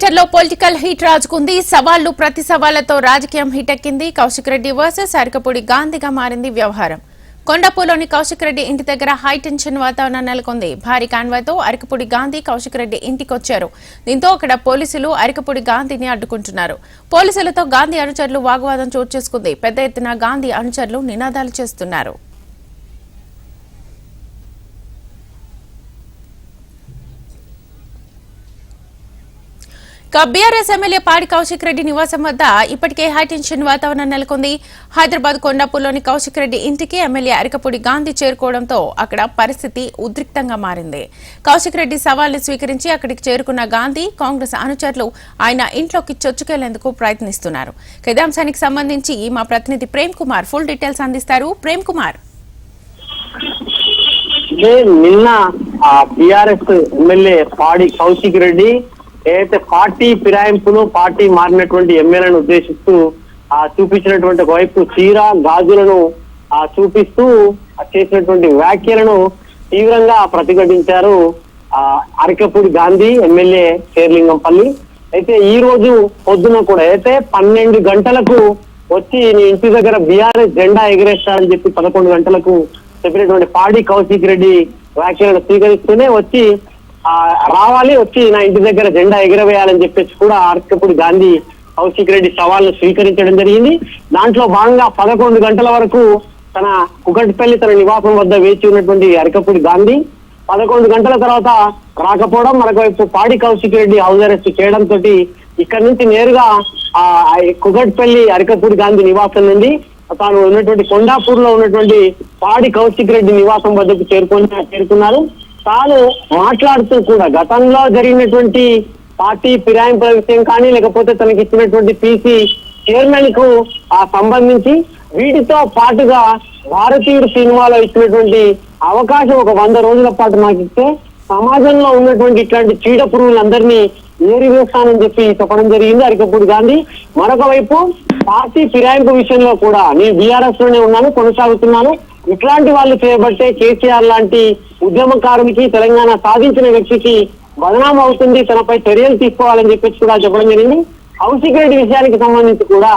థియేటర్లో political heat రాజుకుంది. సవాళ్ళు ప్రతి సవాళ్ళతో రాజకీయం హిట్ ఎక్కింది. కౌశిక్ రెడ్డి వర్సెస్ అరకపూడి గాంధీగా మారింది వ్యవహారం. కొండపూలోని కౌశిక్ రెడ్డి ఇంటి దగ్గర హై టెన్షన్ వాతావరణం నెలకొంది. భారీ కాన్వాయ్తో అరకపూడి గాంధీ కౌశిక్ రెడ్డి ఇంటికొచ్చారు. దీంతో అక్కడ పోలీసులు అరకపూడి గాంధీని అడ్డుకుంటున్నారు. పోలీసులతో గాంధీ అనుచరులు వాగ్వాదం చోటు చేసుకుంది. పెద్ద ఎత్తున గాంధీ అనుచరులు నినాదాలు చేస్తున్నారు. బీఆర్ఎస్ ఎమ్మెల్యే పాడి కౌశిక్ రెడ్డి నివాసం వద్ద ఇప్పటికే హైటెన్షన్ వాతావరణం నెలకొంది. హైదరాబాద్ కొండాపూర్లోని కౌశిక్ రెడ్డి ఇంటికి ఎమ్మెల్యే అరికపూడి గాంధీ చేరుకోవడంతో అక్కడ పరిస్థితి ఉద్రిక్తంగా మారింది. కౌశిక్ రెడ్డి సవాల్ని స్వీకరించి అక్కడికి చేరుకున్న గాంధీ కాంగ్రెస్ అనుచరులు ఆయన ఇంట్లోకి చొచ్చుకెళ్ళేందుకు ప్రయత్నిస్తున్నారు. కదాంశానికి సంబంధించి మా ప్రతినిధి ప్రేమ్ కుమార్ ఫుల్ డీటెయిల్స్ అందిస్తారు. ప్రేమ్ కుమార్. నిన్న బీఆర్ఎస్ ఎమ్మెల్యే పాడి కౌశిక్ రెడ్డి ఏదైతే పార్టీ ఫిరాయింపులు పార్టీ మారినటువంటి ఎమ్మెల్యేలను ఉద్దేశిస్తూ ఆ చూపించినటువంటి వైపు చీర గాజులను ఆ చూపిస్తూ చేసినటువంటి వ్యాఖ్యలను తీవ్రంగా ప్రతిఘటించారు ఆ అరకపూడి గాంధీ ఎమ్మెల్యే శేర్లింగంపల్లి అయితే ఈ రోజు పొద్దున కూడా అయితే పన్నెండు గంటలకు వచ్చి నీ ఇంటి దగ్గర బీఆర్ఎస్ జెండా ఎగరేస్తారని చెప్పి పదకొండు గంటలకు చెప్పినటువంటి పాడి కౌశిక్ రెడ్డి వ్యాఖ్యలను స్వీకరిస్తూనే వచ్చి రావాలి వచ్చి నా ఇంటి దగ్గర జెండా ఎగిరవేయాలని చెప్పేసి కూడా అరకపూడి గాంధీ కౌశిక్ రెడ్డి సవాల్ను స్వీకరించడం జరిగింది. దాంట్లో భాగంగా పదకొండు గంటల వరకు తన కుకట్పల్లి తన నివాసం వద్ద వేచి ఉన్నటువంటి అరకపూడి గాంధీ పదకొండు గంటల తర్వాత రాకపోవడం మరొకవైపు పాడి కౌశిక్ రెడ్డి హౌస్ అరెస్ట్ చేయడంతో ఇక్కడ నుంచి నేరుగా ఆ కుకట్పల్లి అరకపూడి గాంధీ నివాసం నుండి తాను ఉన్నటువంటి కొండాపూర్లో ఉన్నటువంటి పాడి కౌశిక్ రెడ్డి నివాసం వద్దకు చేరుకొని చేరుకున్నారు. తాను మాట్లాడుతూ కూడా గతంలో జరిగినటువంటి పార్టీ ఫిరాయింపుల విషయం కానీ లేకపోతే తనకి ఇచ్చినటువంటి పీసీ చైర్మన్కు ఆ సంబంధించి వీటితో పాటుగా భారతీయుడు సినిమాలో ఇచ్చినటువంటి అవకాశం ఒక వంద రోజుల పాటు నాకు ఇస్తే సమాజంలో ఉన్నటువంటి ఇట్లాంటి చీడ పురుగులందరినీ ఏరివేస్తానని చెప్పి చెప్పడం జరిగింది. అరికప్పుడు గాంధీ. మరొక వైపు పార్టీ ఫిరాయింపు విషయంలో కూడా నేను బీఆర్ఎస్లోనే ఉన్నాను కొనసాగుతున్నాను. ఇట్లాంటి వాళ్ళు చేయబట్టే కేసీఆర్ లాంటి ఉద్యమకారునికి తెలంగాణ సాధించిన వ్యక్తికి బదనాం అవుతుంది తనపై చర్యలు తీసుకోవాలని చెప్పేసి కూడా చెప్పడం జరిగింది. కౌశిక్ రెడ్డి విషయానికి సంబంధించి కూడా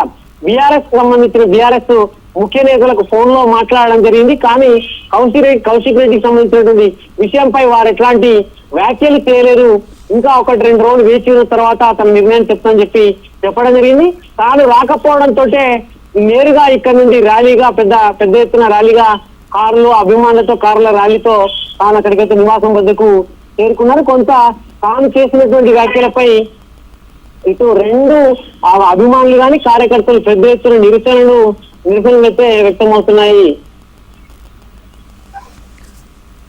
బీఆర్ఎస్ సంబంధించిన బీఆర్ఎస్ ముఖ్య నేతలకు ఫోన్లో మాట్లాడడం జరిగింది. కానీ కౌశిక్ రెడ్డి కౌశిక్ రెడ్డికి సంబంధించినటువంటి విషయంపై వారు ఎట్లాంటి వ్యాఖ్యలు చేయలేరు ఇంకా ఒకటి రెండు రోజులు వేచి ఉన్న తర్వాత తన నిర్ణయం చెప్తానని చెప్పి చెప్పడం జరిగింది. తాను రాకపోవడంతో నేరుగా ఇక్కడ నుండి ర్యాలీగా పెద్ద పెద్ద ఎత్తున ర్యాలీగా కారులో అభిమానులతో కారుల ర్యాలీతో తాను అక్కడికైతే నివాసం వద్దకు చేరుకున్నారు కొంత తాను చేసినటువంటి వ్యాఖ్యలపై ఇటు రెండు ఆ అభిమానులు గాని కార్యకర్తలు పెద్ద ఎత్తున నిరసనలు నిరసనలు అయితే వ్యక్తమవుతున్నాయి.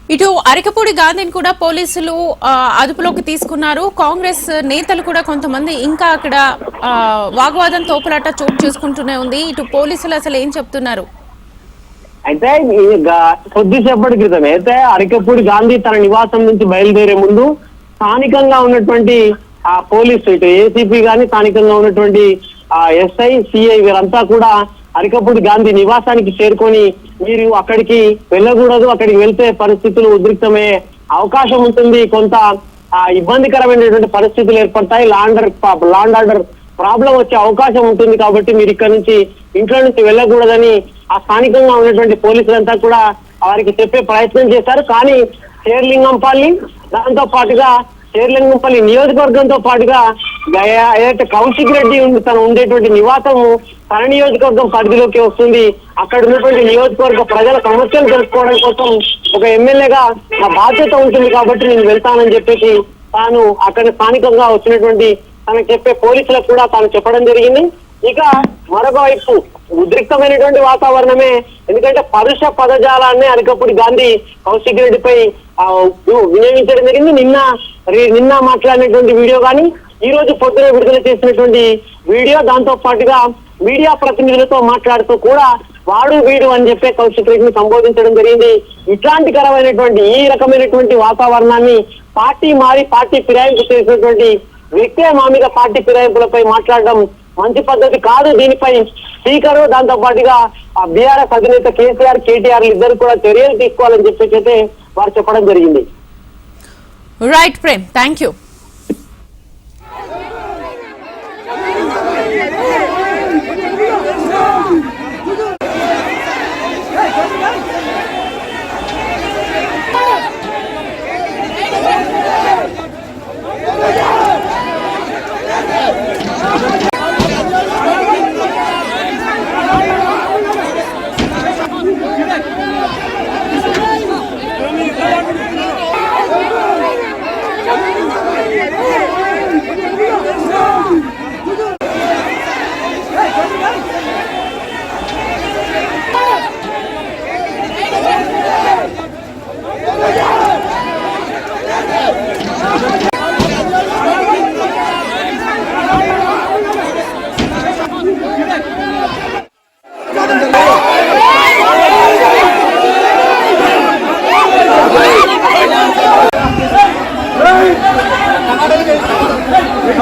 ఇటు అరకపూడి గాంధీని కూడా పోలీసులు అదుపులోకి తీసుకున్నారు. కాంగ్రెస్ నేతలు కూడా కొంతమంది ఇంకా అక్కడ ఆ, వాగ్వాదం తోపులాట చోటు చేసుకుంటూనే ఉంది. ఇటు పోలీసులు అసలు ఏం చెప్తున్నారు? అయితే కొద్దిసేపటి క్రితం అయితే అరకపూడి గాంధీ తన నివాసం నుంచి బయలుదేరే ముందు స్థానికంగా ఉన్నటువంటి ఆ పోలీసు ఇటు ఏసీపీ గాని స్థానికంగా ఉన్నటువంటి ఆ ఎస్ఐ సిఐ వీరంతా కూడా అరకపూడి గాంధీ నివాసానికి చేరుకొని మీరు అక్కడికి వెళ్ళకూడదు అక్కడికి వెళ్తే పరిస్థితులు ఉద్రిక్తమయ్యే అవకాశం ఉంటుంది. కొంత ఇబ్బందికరమైనటువంటి పరిస్థితులు ఏర్పడతాయి. లాండర్ లాండ్ ఆర్డర్ ప్రాబ్లం వచ్చే అవకాశం ఉంటుంది కాబట్టి మీరు ఇక్కడ నుంచి ఇంట్లో నుంచి వెళ్ళకూడదని ఆ స్థానికంగా ఉన్నటువంటి పోలీసులంతా కూడా వారికి చెప్పే ప్రయత్నం చేశారు. కానీ శేర్లింగంపల్లి దాంతో పాటుగా శేర్లింగంపల్లి నియోజకవర్గంతో పాటుగా ఏదైతే కౌశిక్ రెడ్డి తను ఉండేటువంటి నివాసము తన నియోజకవర్గం పరిధిలోకి వస్తుంది. అక్కడ ఉన్నటువంటి నియోజకవర్గ ప్రజల సమస్యలు తెలుసుకోవడం కోసం ఒక ఎమ్మెల్యేగా నా బాధ్యత ఉంటుంది కాబట్టి నేను వెళ్తానని చెప్పేసి తాను అక్కడ స్థానికంగా వచ్చినటువంటి తనకు చెప్పే పోలీసులకు కూడా తాను చెప్పడం జరిగింది. ఇక మరొక వైపు ఉద్రిక్తమైనటువంటి వాతావరణమే ఎందుకంటే పరుష పదజాలాన్ని అరకపూడి గాంధీ కౌశిక్ రెడ్డిపై ఆ, వినియోగించడం జరిగింది. నిన్న నిన్న మాట్లాడినటువంటి వీడియో కానీ ఈ రోజు పొద్దున విడుదల చేసినటువంటి వీడియో దాంతో పాటుగా మీడియా ప్రతినిధులతో మాట్లాడుతూ కూడా వాడు వీడు అని చెప్పే కౌశిక్ రెడ్డిని సంబోధించడం జరిగింది. ఇట్లాంటి కరమైనటువంటి ఈ రకమైనటువంటి వాతావరణాన్ని పార్టీ మారి పార్టీ ఫిరాయింపు చేసినటువంటి వ్యక్తే మా మీద పార్టీ ఫిరాయింపులపై మాట్లాడడం మంచి పద్ధతి కాదు. దీనిపై స్పీకర్ దాంతో పాటుగా ఆ బీఆర్ఎస్ అధినేత కేసీఆర్ కేటీఆర్ ఇద్దరు కూడా చర్యలు తీసుకోవాలని చెప్పేసి అయితే వారు చెప్పడం జరిగింది. Right Prem thank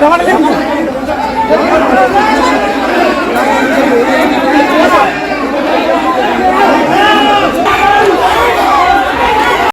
Dhaka